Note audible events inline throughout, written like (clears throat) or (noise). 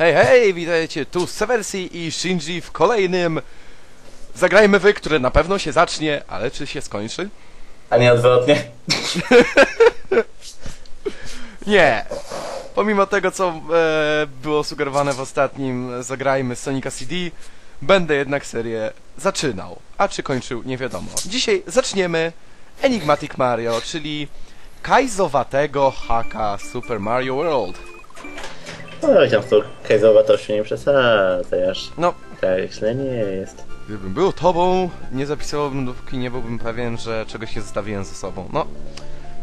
Hej, hej, witajcie, tu Seversi i Shinji w kolejnym Zagrajmy wy, które na pewno się zacznie, ale czy się skończy? A nie odwrotnie. (laughs) Nie! Pomimo tego, co e, było sugerowane w ostatnim Zagrajmy Sonica CD, będę jednak serię zaczynał, a czy kończył, nie wiadomo. Dzisiaj zaczniemy Enigmatic Mario, czyli kajzowatego haka Super Mario World. No tam to Kaizowa to się nie przesadzasz. No, Tak źle nie jest. Gdybym był tobą, nie zapisałbym, dopóki nie byłbym pewien, że czegoś się zostawiłem ze sobą. No,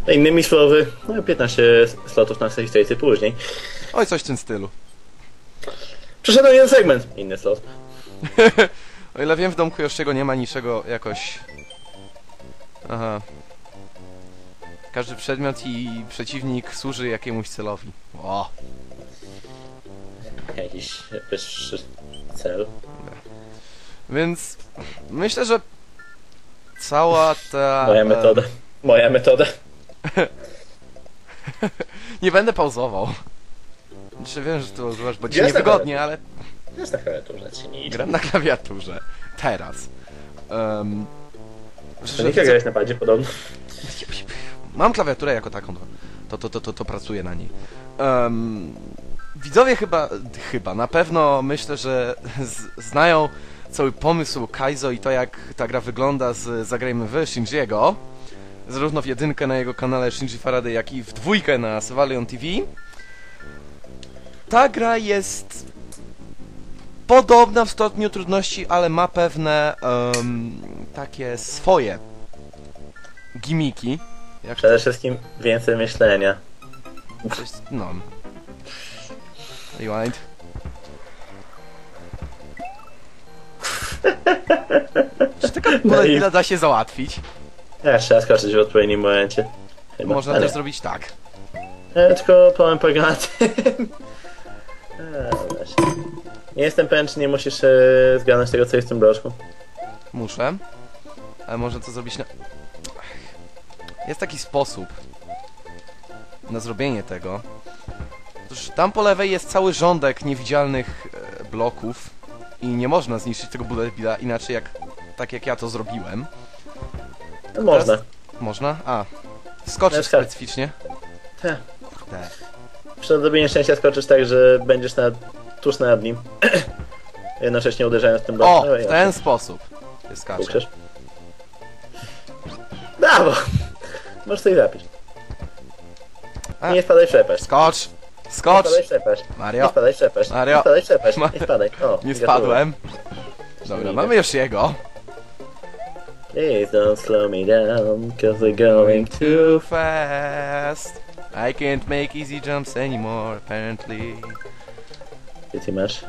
No, Innymi słowy, no 15 slotów na sesji później. oj, coś w tym stylu. Przeszedłem jeden segment. Inny slot. (laughs) O ile wiem, w domku Joshiego nie ma niczego jakoś... Aha. Każdy przedmiot i przeciwnik służy jakiemuś celowi. O, Jakiś wyższy cel. więc myślę, że cała ta... Moja metoda. Moja metoda. (laughs) Nie będę pauzował. Znaczy wiem, że to używasz, bo ci jest niewygodnie, ale Jest na klawiaturze, ci nie gram na klawiaturze. Teraz. Um, To nie grałeś na padzie podobno. Mam klawiaturę jako taką, to, to, to, to, to pracuję na niej. Em, widzowie chyba, chyba, na pewno myślę, że znają cały pomysł Kaizo i to jak ta gra wygląda z Zagrajmy w Shinjiego. Zarówno w jedynkę na jego kanale Shinji Faraday, jak i w dwójkę na Savalion TV. Ta gra jest podobna w stopniu trudności, ale ma pewne em, takie swoje gimiki. Przede wszystkim więcej myślenia. No. Rewind. Czy taka polegila da się załatwić? Ja trzeba skoczyć w odpowiednim momencie. Chyba. Można Ale też zrobić tak. E, tylko problem polega na tym. (laughs) E, właśnie. Nie jestem pewien, czy nie musisz e, zgadnąć tego, co jest w tym bloczku. Muszę. Ale można to zrobić na... Jest taki sposób na zrobienie tego. Tam po lewej jest cały rządek niewidzialnych e, bloków i nie można zniszczyć tego bullet inaczej jak tak jak ja to zrobiłem. No, można. Można? A. Na przykład. specyficznie. Tak. Kurde. Przy szczęścia skoczysz tak, że będziesz nad, tuż nad nim. (clears throat) Jednocześnie uderzając w tym blok. O! No W ten sposób. Się skacze. Uksiesz. Brawo! Możesz coś zapić. A. Nie spadaj w przepaść. Skocz! Nie Skocz! spadaj w przepaść. Nie Mario! spadaj przepaść. Mario. Nie spadaj. Ma- Nie spadaj. O, Nie spadłem. Dobra, mamy już jego. Please don't slow me down, cause we're going Going to... too fast. I can't make easy jumps anymore, apparently. Gdzie ty masz?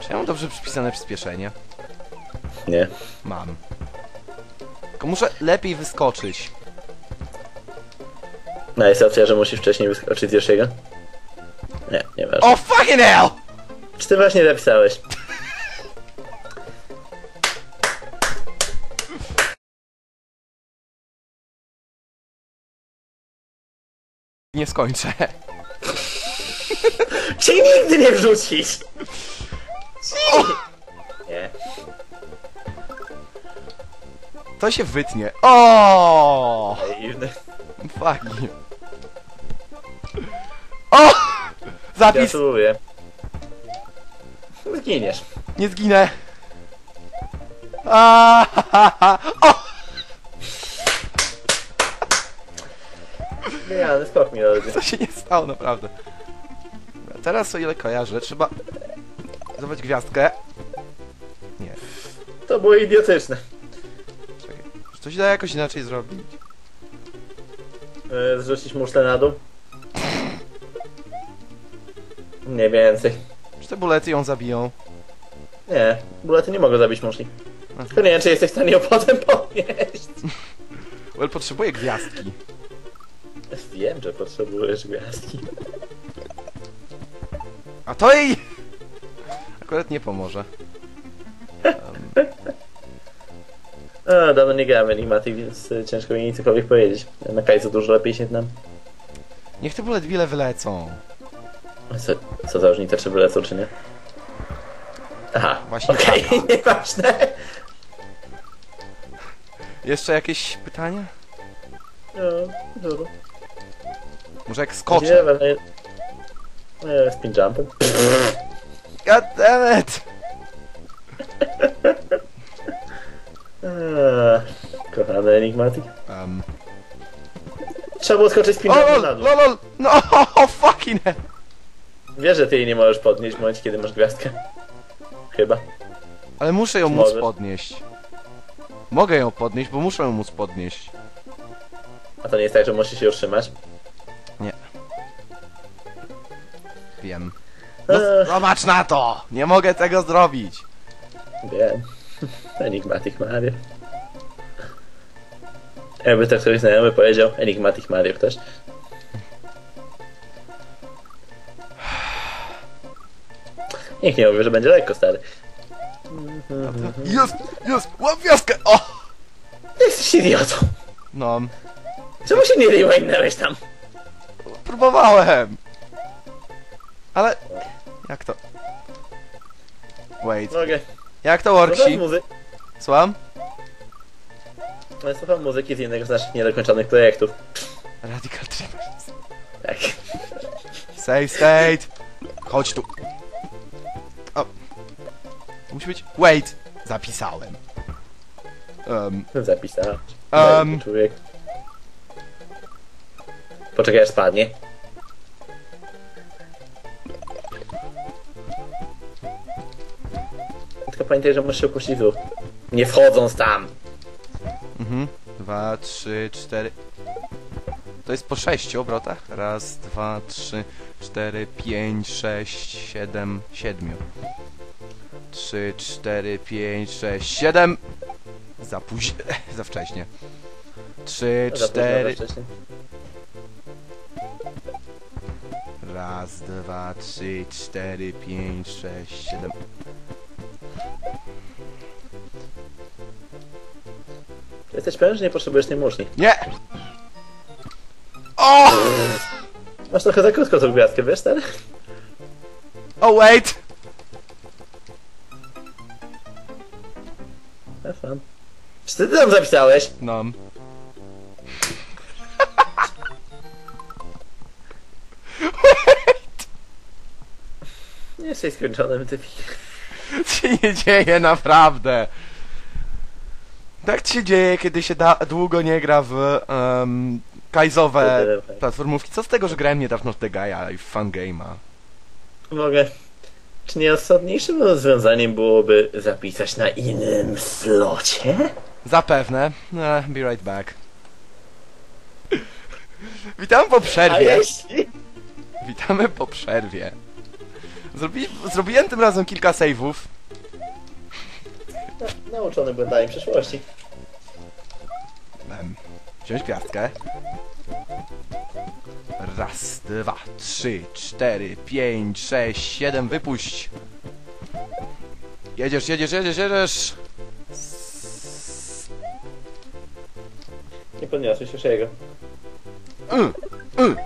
Czy ja mam dobrze przypisane przyspieszenie? Nie. Mam. Tylko muszę lepiej wyskoczyć. No jest opcja, że musisz wcześniej wyskoczyć z Yoshiego? Nie, nie ważne. O fucking hell! Czy ty właśnie zapisałeś? Nie skończę. Cię nigdy nie wrzucisz! Nie. To się wytnie. O! Fuck you. Zapis! Gratuluję. Zginiesz. Nie zginę. A, ha, ha, ha. O! Nie, ale skok mi robi. Co się nie stało, naprawdę. Dobra, Teraz o ile kojarzę, trzeba zdobyć gwiazdkę. Nie, To było idiotyczne. czekaj. Czy to się da jakoś inaczej zrobić? E, Zrzucić muszlę na dół? Nie więcej. Czy te bulety ją zabiją? Nie, bulety nie mogą zabić muszli. Tylko nie wiem, czy jesteś w stanie ją (laughs) potem podnieść. Well, potrzebuję gwiazdki. Wiem, że potrzebujesz gwiazdki. A to jej... Akurat nie pomoże. Um, O, dawno nie grałem w Enigmatic, więc e, ciężko mi cokolwiek powiedzieć. Na Kaizo dużo lepiej się znam. niech te bullet bile wylecą. Co, co za różnica, czy wylecą, czy nie? Aha, Właśnie okej, (laughs) nieważne. Jeszcze jakieś pytania? No, dużo. Może jak skoczę? ale... No, spin jumpem. God damn it! (laughs) Kochany Enigmatic. Um. Trzeba było skoczyć spin O jumpem na dół. lol! No (laughs) fucking hell! Wiesz, że ty jej nie możesz podnieść w momencie, kiedy masz gwiazdkę. Chyba. Ale muszę ją Czy móc możesz? podnieść. Mogę ją podnieść, bo muszę ją móc podnieść. A to nie jest tak, że musisz się utrzymać? Wiem. No, zobacz na to! Nie mogę tego zrobić! Wiem. (laughs) Enigmatic Mario. Jakby tak ktoś znajomy powiedział, Enigmatic Mario ktoś. Nikt (laughs) nie mówi, że będzie lekko, stary. Jest, jest! Łap wioskę! O! Jesteś idiotą. No, Czemu się nie rewindnąłeś tam? próbowałem! Ale... Jak to... Wait. Mogę. Jak to Słucham, worksi? muzy- Słucham? ale słucham muzyki z innego z naszych niedokończonych projektów. Radical Dreamers. Tak. Save state! Chodź tu. O. Musi być... Wait! Zapisałem. Um, Zapisałem. Um. Człowiek. Poczekaj aż spadnie. Tylko pamiętaj, że musisz się opuścić dół. Nie wchodząc tam! mhm. Dwa, trzy, cztery... To jest po sześciu obrotach? Raz, dwa, trzy, cztery, pięć, sześć, siedem, siedmiu. Trzy, cztery, pięć, sześć, siedem... Za późno... (laughs) za wcześnie. Trzy, Za późno, cztery... za wcześnie. Raz, dwa, trzy, cztery, pięć, sześć, siedem... Jesteś pewien, że nie potrzebujesz tej muszli. Nie! O! Masz trochę za krótko tą gwiazdkę, wiesz, stary? Oh wait! Czy ty tam zapisałeś? No. Nie jesteś skończonym, ty (laughs) się nie dzieje naprawdę. Tak się dzieje, kiedy się da, długo nie gra w um, kajzowe platformówki. Co z tego, że grałem niedawno w The Gaia i w Fun Game'a? Mogę. Czy nieosadniejszym rozwiązaniem byłoby zapisać na innym slocie? Zapewne. Eh, be right back. (laughs) Witam po A przerwie. jeśli? Witamy po przerwie. Zrobi, zrobiłem tym razem kilka save'ów. Na, nauczony błędami przeszłości. Em, Wziąć gwiazdkę. Raz, dwa, trzy, cztery, pięć, sześć, siedem, wypuść. Jedziesz, jedziesz, jedziesz, jedziesz. Nie podniosłeś już jego. Y, y.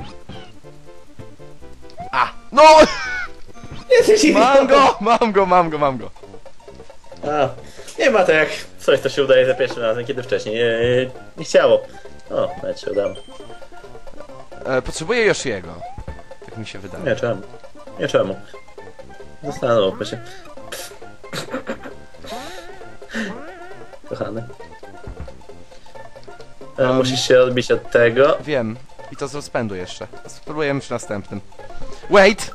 A, no! Jesteś Mam go, mam go, mam go, mam go. A, nie ma tak jak coś, co się udaje za pierwszym razem, kiedy wcześniej nie, nie chciało. O, nawet się udało. E, potrzebuję Yoshiego. Tak mi się wydaje. Nie, czemu? Nie czemu. Zastanówmy się. Kochany. E, Um. Musisz się odbić od tego. Wiem. I to z rozpędu jeszcze. Spróbujemy przy następnym. Wait!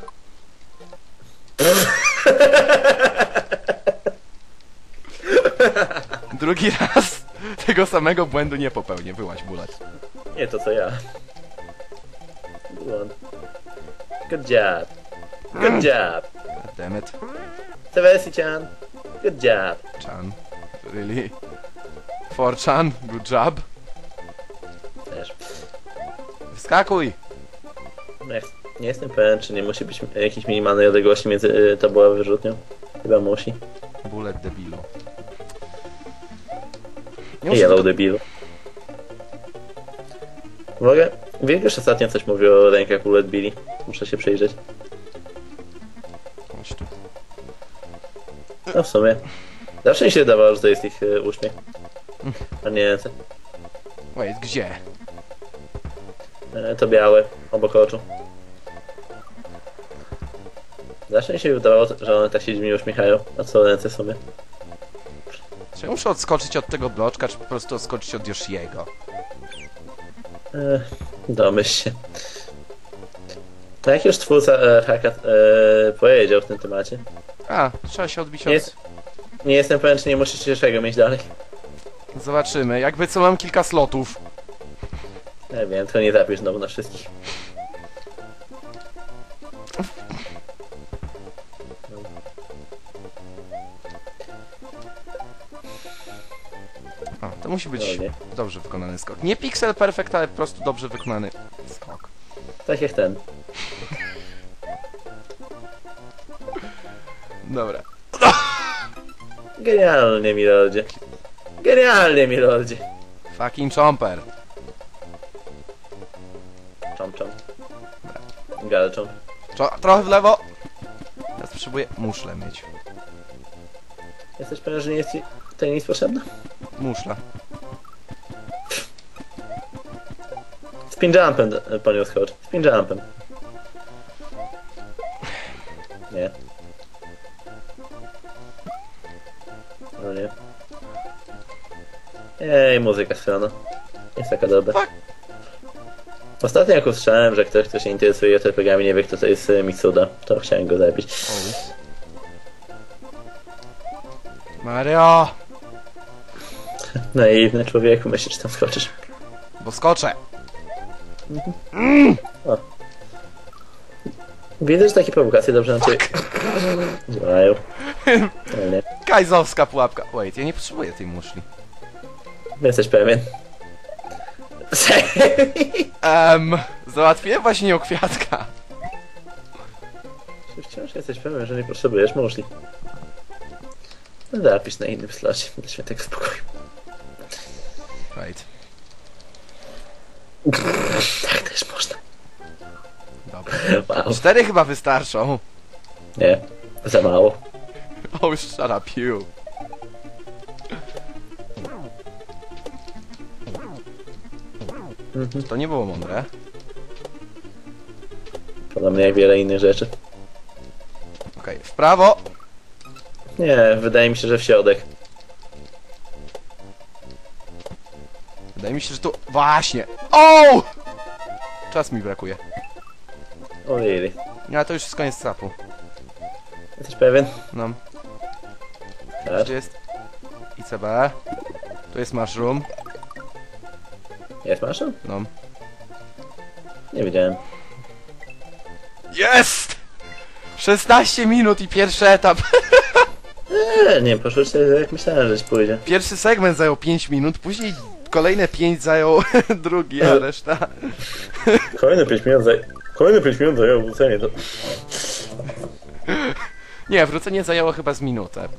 Drugi raz tego samego błędu nie popełnię. Wyłaź bullet. Nie to co ja. Błąd. Good job. Good job. God damn it. Seversi-chan. Good job. Chan. Really? For Chan, good job. Wskakuj! No jak- Nie jestem pewien, czy nie musi być jakiejś minimalnej odległości między y, tobą a wyrzutnią. Chyba musi. Bullet debilu. Nie Yellow tylko- debilu. Uwaga, Wilgosz ostatnio coś mówił o rękach Bullet Billy. Muszę się przyjrzeć. Chodź tu. No w sumie. Zawsze mi się wydawało, że to jest ich e, uśmiech. A nie ręce. Wait, gdzie? E, to białe, obok oczu. Zawsze mi się wydawało, że one tak się dziwnie uśmiechają. A co ręce w sumie? Czy muszę odskoczyć od tego bloczka, czy po prostu odskoczyć od Yoshiego? E, domyśl się. Tak jak już twórca e, Haka e, powiedział w tym temacie. A, trzeba się odbić od... Jest. Nie jestem pewien, czy nie musisz czego mieć dalej. Zobaczymy. Jakby co mam kilka slotów. Nie wiem, tylko nie zapisz znowu na wszystkich. A, to musi być No nie. dobrze wykonany skok. Nie pixel perfect, ale po prostu dobrze wykonany skok. Tak jak ten. Dobra. Genialnie, milordzie. Genialnie, milordzie. Fucking chomper. Czo trochę w lewo. Teraz potrzebuję muszlę mieć. Jesteś pewien, że nie jest ci tutaj nic potrzebne? Muszla. Spin jumpem e, nią skocz. Spin jumpem. Nie. No nie. Ej, muzyka strona. Jest taka dobra. Fuck. Ostatnio jak usłyszałem, że ktoś, kto się interesuje RPG-ami nie wie kto to jest e, Mitsuda, to chciałem go zabić. O. Mario! (laughs) Naiwny człowieku, myślisz, że tam skoczysz. Bo skoczę. Widzę, że takie prowokacje dobrze na ciebie działają. (laughs) No nie. Kajzowska pułapka. Wait, ja nie potrzebuję tej muszli. Jesteś pewien? (laughs) Ehm, załatwiłem właśnie ją kwiatka. Czy wciąż jesteś pewien, że nie potrzebujesz muszli? No zapisz na innym slocie, dla świętego spokoju. Right, Tak też można. dobra. Wow. Cztery chyba wystarczą. Nie, za mało. (laughs) Oh, shut up, you. Mhm. To nie było mądre. Podobnie jak wiele innych rzeczy. Okej, w prawo. Nie, wydaje mi się, że w środek. Wydaje mi się, że tu... Właśnie! O! Czas mi brakuje. O really. No, ale to już jest koniec trapu. Jesteś pewien? No, Tak. gdzie jest ICB? Tu jest mushroom. Jest masza? No. Nie wiedziałem. Jest! 16 minut i pierwszy etap. Eee, (laughs) nie, poszło się jak myślałem, że ci pójdzie. Pierwszy segment zajął 5 minut, później kolejne 5 zajął (laughs) drugi, a reszta... (laughs) Kolejne 5 minut zaj... Kolejne 5 minut zajęło wrócenie do... Nie, wrócenie zajęło chyba z minutę.